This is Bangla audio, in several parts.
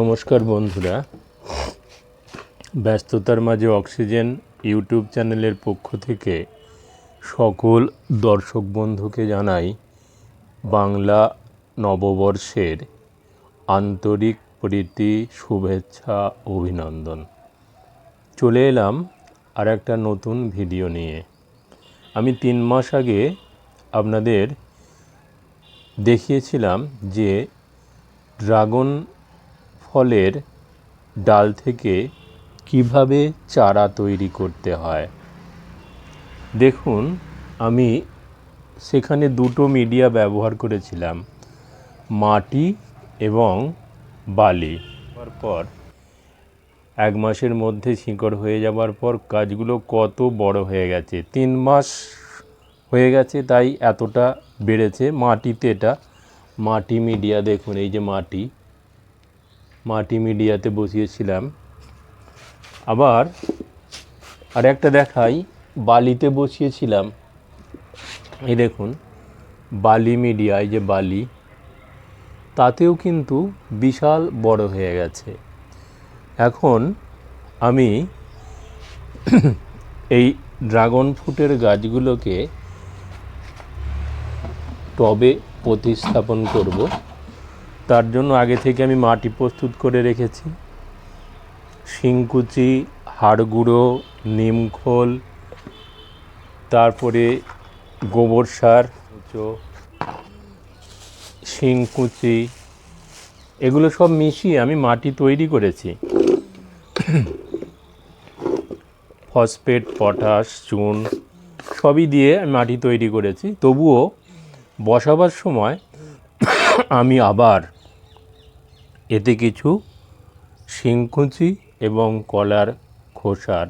নমস্কার বন্ধুরা। ব্যস্ততার মাঝে অক্সিজেন ইউটিউব চ্যানেলের পক্ষ থেকে সকল দর্শক বন্ধুকে জানাই বাংলা নববর্ষের আন্তরিক প্রীতি, শুভেচ্ছা, অভিনন্দন। চলে এলাম আর একটা নতুন ভিডিও নিয়ে। আমি তিন মাস আগে আপনাদের দেখিয়েছিলাম যে ড্রাগন ফলের ডাল থেকে কীভাবে চারা তৈরি করতে হয়? দেখুন, আমি সেখানে দুটো মিডিয়া ব্যবহার করেছিলাম, মাটি এবং বালি। পর, এক মাসের মধ্যে শিকড় হয়ে যাবার পর গাছগুলো কত বড় হয়ে গেছে। তিন মাস হয়ে গেছে, তাই এতটা বেড়েছে মাটিতে এটা। মাটি মিডিয়া, দেখুন, এই যে মাটি। মাটি মিডিয়াতে বসিয়েছিলাম। আবার আর একটা দেখাই, বালিতে বসিয়েছিলাম। এই দেখুন, বালি মিডিয়ায় যে বালি, তাতেও কিন্তু বিশাল বড় হয়ে গেছে। এখন আমি এই ড্রাগন ফ্রুটের গাছগুলোকে টবে প্রতিস্থাপন করব। তার জন্য আগে থেকে আমি মাটি প্রস্তুত করে রেখেছি। শিংকুচি হাড় গুঁড়ো নিমখোল, তারপরে গোবর সার কুচো শিংকুচি, এগুলো সব মিশিয়ে আমি মাটি তৈরি করেছি। ফসফেট, পটাশ, চুন, সবই দিয়ে আমি মাটি তৈরি করেছি। তবুও বসাবার সময় আমি আবার এতে কিছু শিংকুচি এবং কলার খোসার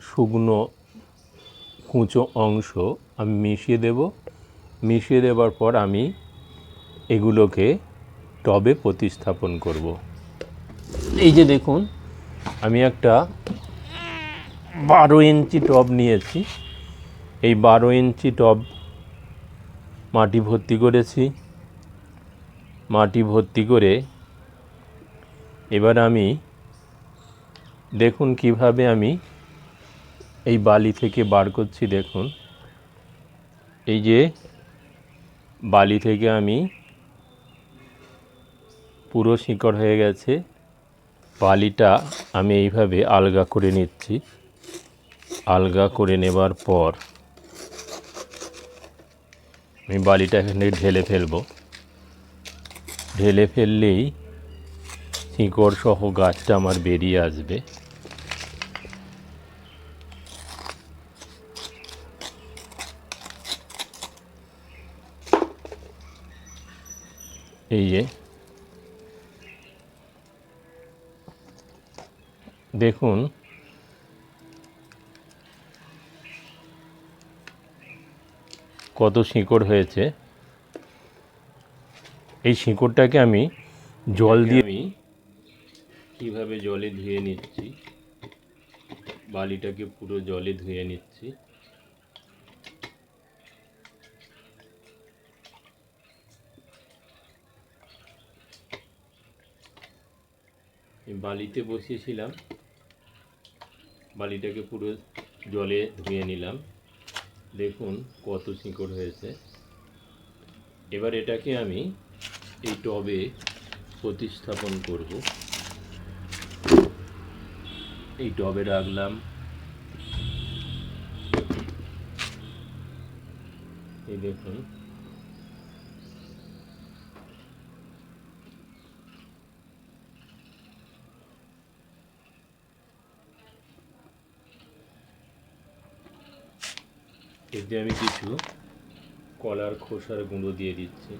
শুকনো কুঁচো অংশ আমি মিশিয়ে দেব। মিশিয়ে দেওয়ার পর আমি এগুলোকে টবে প্রতিস্থাপন করব। এই যে দেখুন, আমি একটা বারো ইঞ্চি টব নিয়েছি। এই বারো ইঞ্চি টব মাটি ভর্তি করেছি। মাটি ভর্তি করে এবার আমি দেখুন কীভাবে আমি এই বালি থেকে বার করছি দেখুন। এই যে বালি থেকে আমি পুরো শিকড় হয়ে গেছে। বালিটা আমি এইভাবে আলগা করে নিচ্ছি। আলগা করে নেবার পর আমি বালিটা এখানে ঢেলে ফেলব। ঢেলে ফেললেই শিকড় সহ গাছটা আমার বেরিয়ে আসবে। এই যে। দেখুন কত শিকড় হয়েছে এই শিকড়টাকে আমি জল দিয়ে আমি কীভাবে জলে ধুয়ে নিচ্ছি বালিটাকে পুরো জলে ধুয়ে নিচ্ছি। বালিতে বসিয়েছিলাম বালিটাকে পুরো জলে ধুয়ে নিলাম। দেখুন কত শিকড় হয়েছে। এবার এটাকে আমি এই টবে প্রতিস্থাপন করব। এই টবে রাখলাম। এই দেখুন এতে আমি কিছু কলার খোসার গুঁড়ো দিয়ে দিচ্ছি।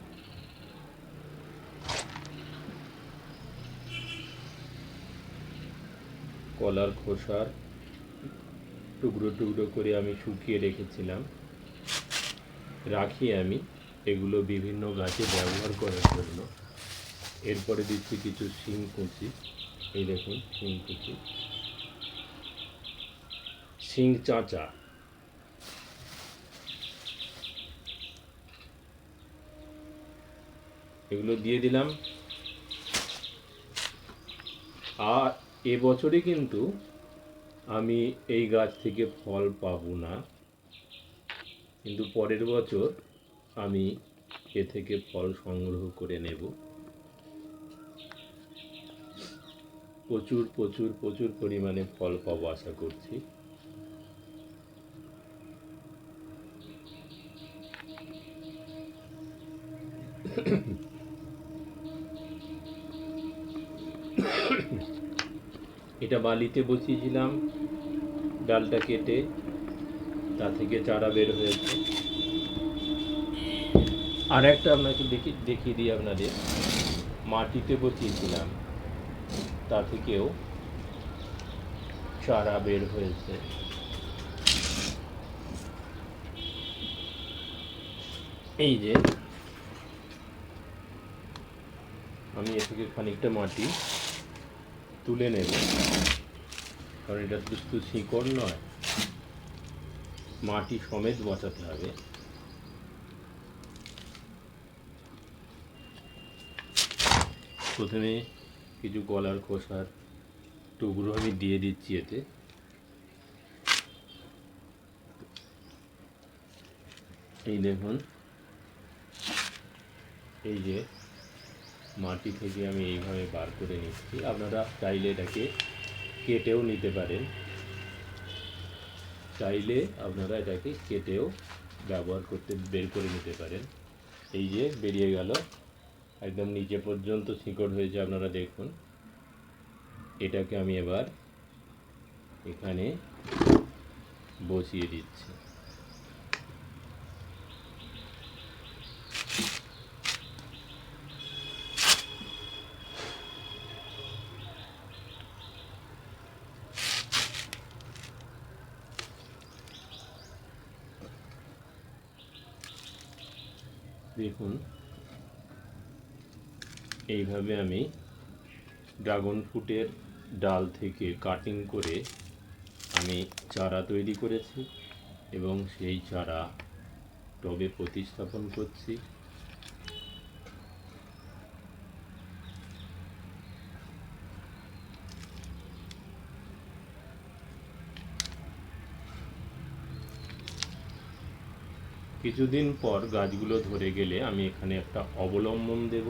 কলার খোসার টুকরো টুকরো করে আমি শুকিয়ে রেখেছিলাম। রাখি আমি এগুলো বিভিন্ন গাছে ব্যবহার করার জন্য। এরপরে দিচ্ছি কিছু শিং কুচি। এই দেখুন শিং কুচি। শিং চাঁচা। এগুলো দিয়ে দিলাম। আর এবছরে কিন্তু আমি এই গাছ থেকে ফল পাবো না। কিন্তু পরের বছর আমি এ থেকে ফল সংগ্রহ করে নেব। প্রচুর প্রচুর প্রচুর পরিমাণে ফল পাবো আশা করছি। এটা বালিতে বসিয়েছিলাম, ডালটা কেটে, তা থেকে চারা বের হয়েছে। আর একটা আপনাকে দেখি, দেখিয়ে দিই আপনাদের। মাটিতে বসিয়েছিলাম, তা থেকেও চারা বের হয়েছে। এই যে, আমি এ থেকে খানিকটা মাটি তুলে নেব। কারণ এটা শুধু শিকড় নয়, মাটি সমেত বসাতে হবে। প্রথমে কিছু গলার খোসার টুকরো আমি দিয়ে দিচ্ছি এতে। এই দেখুন, এই যে মাটি থেকে আমি এইভাবে বার করে নিচ্ছি। আপনারা চাইলে এটাকে কেটেও নিতে পারেন। চাইলে আপনারা এটাকে কেটেও ব্যবহার করতে, বের করে নিতে পারেন। এই যে বেরিয়ে গেল। একদম নিচে পর্যন্ত শিকড় হয়েছে, আপনারা দেখুন। এটাকে আমি এবার এখানে বসিয়ে দিচ্ছি। দেখুন। এইভাবে আমি ড্রাগন ফ্রুটের ডাল থেকে কাটিং করে আমি চারা তৈরি করেছি এবং সেই চারা টবে প্রতিস্থাপন করছি। কিছুদিন পর গাছগুলো ধরে গেলে আমি এখানে একটা অবলম্বন দেব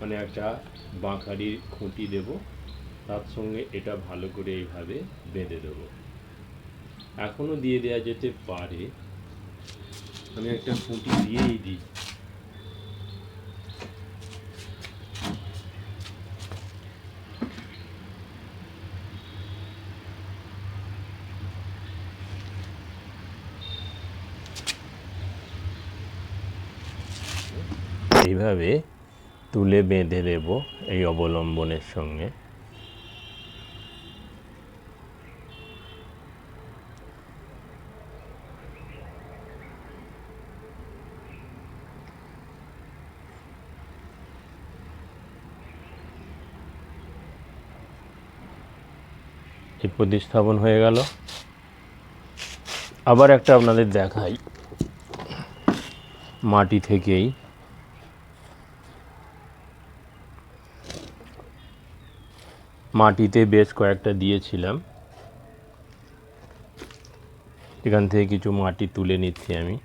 মানে একটা বাঁকারির খুঁটি দেব, তার সঙ্গে এটা ভালো করে এইভাবে বেঁধে দেব। এখনও দিয়ে দেওয়া যেতে পারে। আমি একটা খুঁটি দিয়েই দিই। এইভাবে তুলে বেঁধে দেব এই অবলম্বনের সঙ্গে। প্রতিস্থাপন হয়ে গেল। আবার একটা আপনাদের দেখাই। মাটি থেকেই মাটিতে বেশ কয়েকটা দিয়েছিলাম। এখান থেকে কিছু মাটি তুলে নিচ্ছি আমি।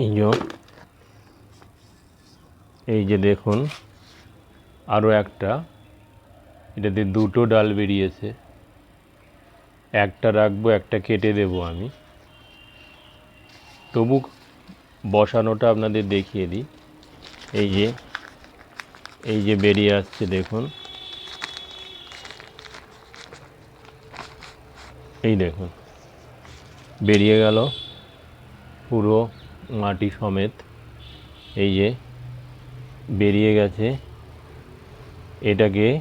এই যে এই যে দেখুন আরও একটা। এটাতে দুটো ডাল বেরিয়েছে। একটা রাখব, একটা কেটে দেবো আমি। তবু বসানোটা আপনাদের দেখিয়ে দিই। এই যে এই যে বেরিয়ে আসছে, দেখুন। এই দেখুন, বেরিয়ে গেল পুরো মাটি সমেত। এই যে, বেরিয়ে গেছে। এটাকে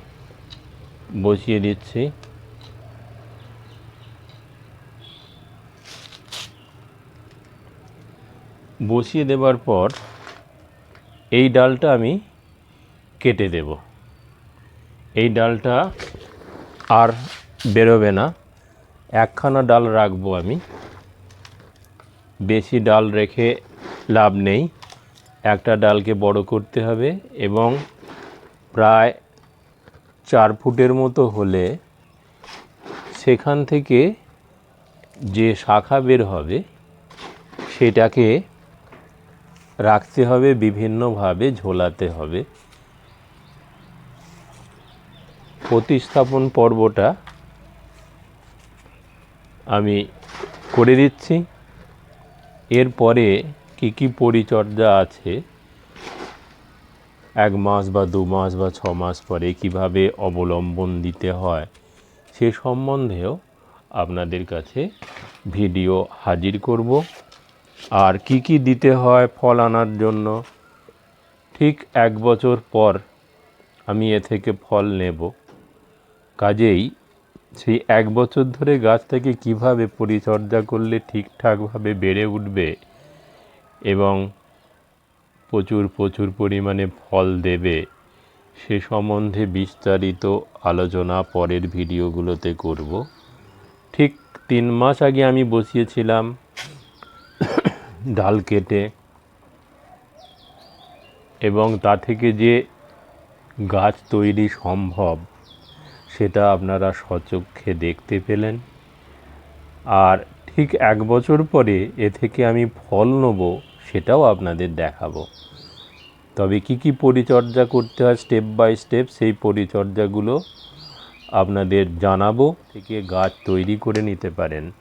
বসিয়ে দিচ্ছি। বসিয়ে দেবার পর এই ডালটা আমি কেটে দেব। এই ডালটা আর বেরোবে না। একখানা ডাল রাখব আমি। বেশি ডাল রেখে লাভ নেই। একটা ডালকে বড় করতে হবে এবং প্রায় চার ফুটের মতো হলে সেখান থেকে যে শাখা বের হবে সেটাকে রাখতে হবে, বিভিন্নভাবে ঝোলাতে হবে। প্রতিস্থাপন পর্বটা আমি করে দিচ্ছি। এরপরে কি কি পরিচর্যা আছে? এক মাস বা দু মাস বা ছ মাস পরে কীভাবে অবলম্বন দিতে হয়, সে সম্বন্ধেও আপনাদের কাছে ভিডিও হাজির করব। আর কি কি দিতে হয় ফল আনার জন্য? ঠিক এক বছর পর আমি এ থেকে ফল নেব। কাজেই সেই এক বছর ধরে গাছটাকে কীভাবে পরিচর্যা করলে ঠিকঠাকভাবে বেড়ে উঠবে এবং প্রচুর প্রচুর পরিমাণে ফল দেবে, সে সম্বন্ধে বিস্তারিত আলোচনা পরের ভিডিওগুলোতে করব। ঠিক তিন মাস আগে আমি বসিয়েছিলাম ডাল কেটে এবং তা থেকে যে গাছ তৈরি সম্ভব, সেটা আপনারা সচক্ষে দেখতে পেলেন। আর ঠিক এক বছর পরে এ থেকে আমি ফল নেব, সেটাও আপনাদের দেখাবো। তবে কি কি পরিচর্যা করতে হয় স্টেপ বাই স্টেপ, সেই পরিচর্যাগুলো আপনাদের জানাব, থেকে গাছ তৈরি করে নিতে পারেন।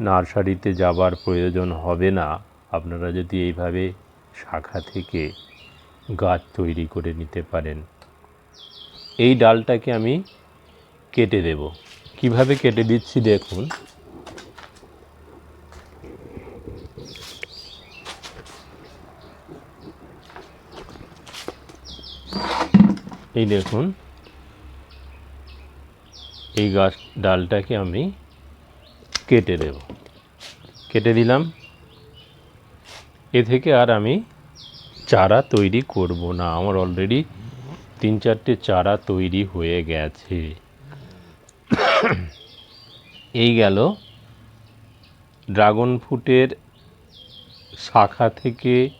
নার্সারিতে যাবার প্রয়োজন হবে না। আপনারা যদি এইভাবে শাখা থেকে গাছ তৈরি করে নিতে পারেন। এই ডালটাকে আমি কেটে দেব। কীভাবে কেটে দিচ্ছি দেখুন। এই দেখুন। এই গাছ, ডালটাকে আমি কেটে দেব। কেটে দিলাম। এ থেকে আর আমি চারা তৈরি করব না। আমার অলরেডি তিন চারটে চারা তৈরি হয়ে গেছে। এই গেল ড্রাগন ফ্রুটের শাখা থেকে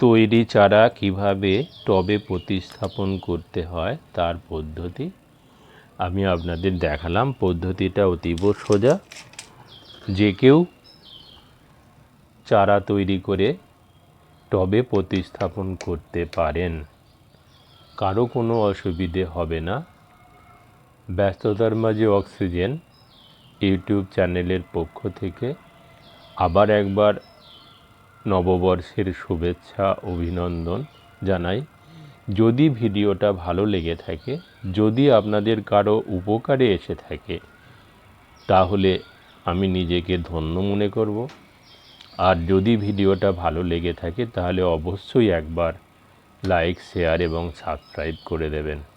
তৈরি চারা কীভাবে টবে প্রতিস্থাপন করতে হয় তার পদ্ধতি। আমি আপনাদের দেখালাম পদ্ধতিটা অতীব সোজা। যে কেউ চারা তৈরি করে টবে প্রতিস্থাপন করতে পারেন। কারও কোনো অসুবিধে হবে না। ব্যস্ততার মাঝে অক্সিজেন ইউটিউব চ্যানেলের পক্ষ থেকে আবার একবার নববর্ষের শুভেচ্ছা, অভিনন্দন জানাই। যদি ভিডিওটা ভালো লেগে থাকে, যদি আপনাদের কারও উপকারে এসে থাকে, তাহলে আমি নিজেকে ধন্য মনে করব। আর যদি ভিডিওটা ভালো লেগে থাকে, তাহলে অবশ্যই একবার লাইক, শেয়ার এবং সাবস্ক্রাইব করে দেবেন।